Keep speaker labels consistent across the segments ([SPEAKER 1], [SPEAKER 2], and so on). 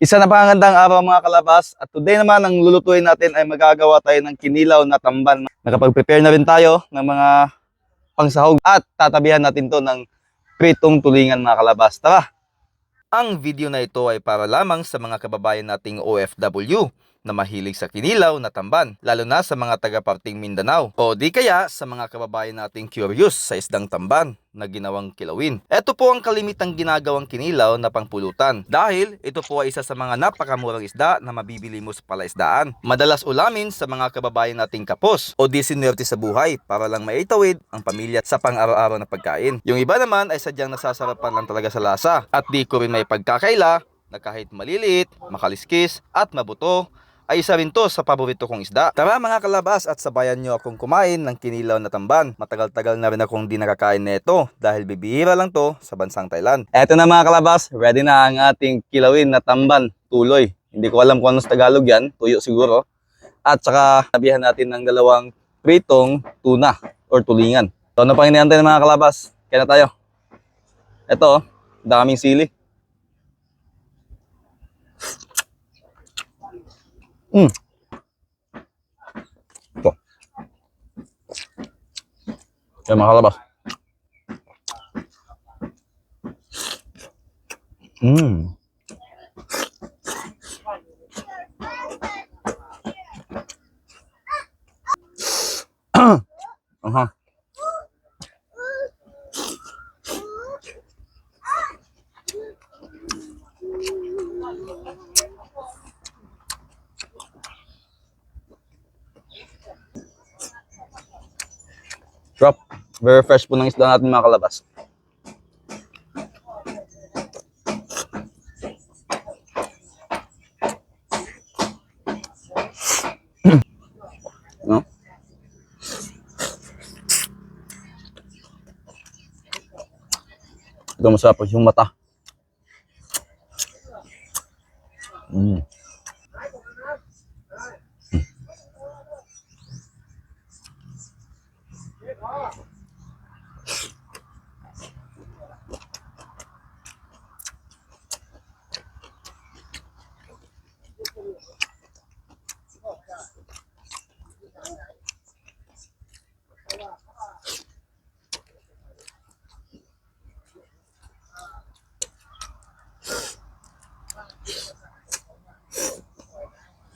[SPEAKER 1] Isa na pangandang araw mga kalabas at today naman ang lulutuin natin ay magagawa tayo ng kinilaw na tamban. Nakapag-prepare na rin tayo ng mga pangsahog at tatabihan natin to ng pritong tulingan mga kalabas. Tara! Ang video na ito ay para lamang sa mga kababayan nating OFW na mahilig sa kinilaw na tamban, lalo na sa mga taga-parting Mindanao o di kaya sa mga kababayan nating curious sa isdang tamban na ginawang kilawin. Ito po ang kalimitang ginagawang kinilaw na pangpulutan dahil ito po ay isa sa mga napakamurang isda na mabibili mo sa palaisdaan. Madalas ulamin sa mga kababayan nating kapos o disinerte sa buhay para lang maitawid ang pamilya sa pang-araw-araw na pagkain. Yung iba naman ay sadyang nasasarapan lang talaga sa lasa at di ko rin may pagkakaila na kahit maliliit, makaliskis at mabuto ay isa rin to sa paborito kong isda. Tara mga kalabas at sabayan nyo akong kumain ng kinilaw na tamban. Matagal-tagal na rin akong di nakakain nito dahil bibihira lang to sa bansang Thailand. Eto na mga kalabas, ready na ang ating kilawin na tamban, tuloy. Hindi ko alam kung ano sa Tagalog yan, tuyo siguro. At saka nabihan natin ng dalawang pritong tuna or tulingan. So ano pang iniantay ng mga kalabas? Kaya na tayo. Ito, daming sili. Mm. Ito. Yan mga kalabas. Mm. Aha. Drop. Very fresh po ng isda natin mga kalabas. no? Ito masarap yung mata. Mm.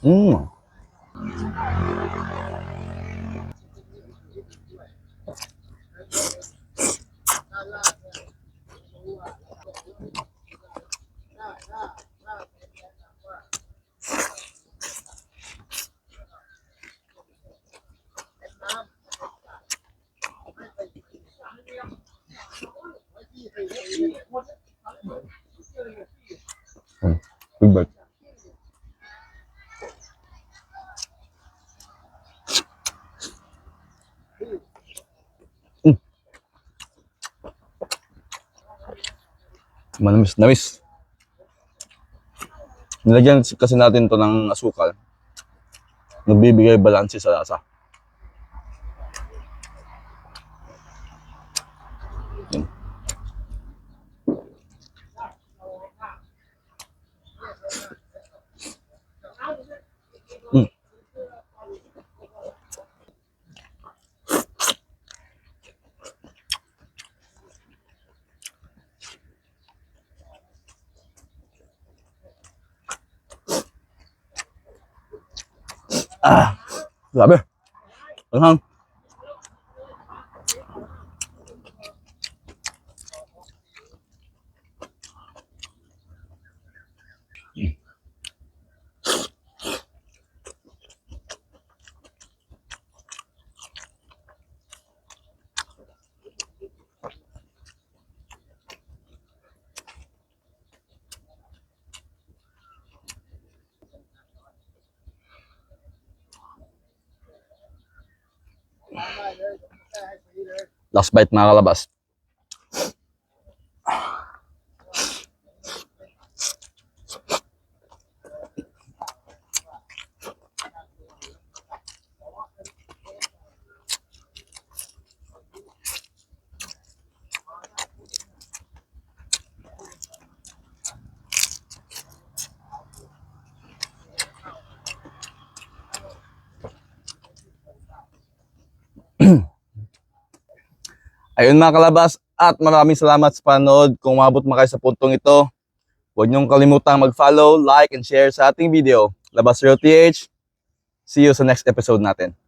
[SPEAKER 1] Mm. Manamis, namis. Nilagyan kasi natin to ng asukal. Nagbibigay balanse sa lasa. à, dạ biết đúng không? Last bite mga kalabas. Ayun mga kalabas, at maraming salamat sa panood. Kung umabot mo kayo sa puntong ito, huwag niyong kalimutang mag-follow, like, and share sa ating video. Labas Real TH. See you sa next episode natin.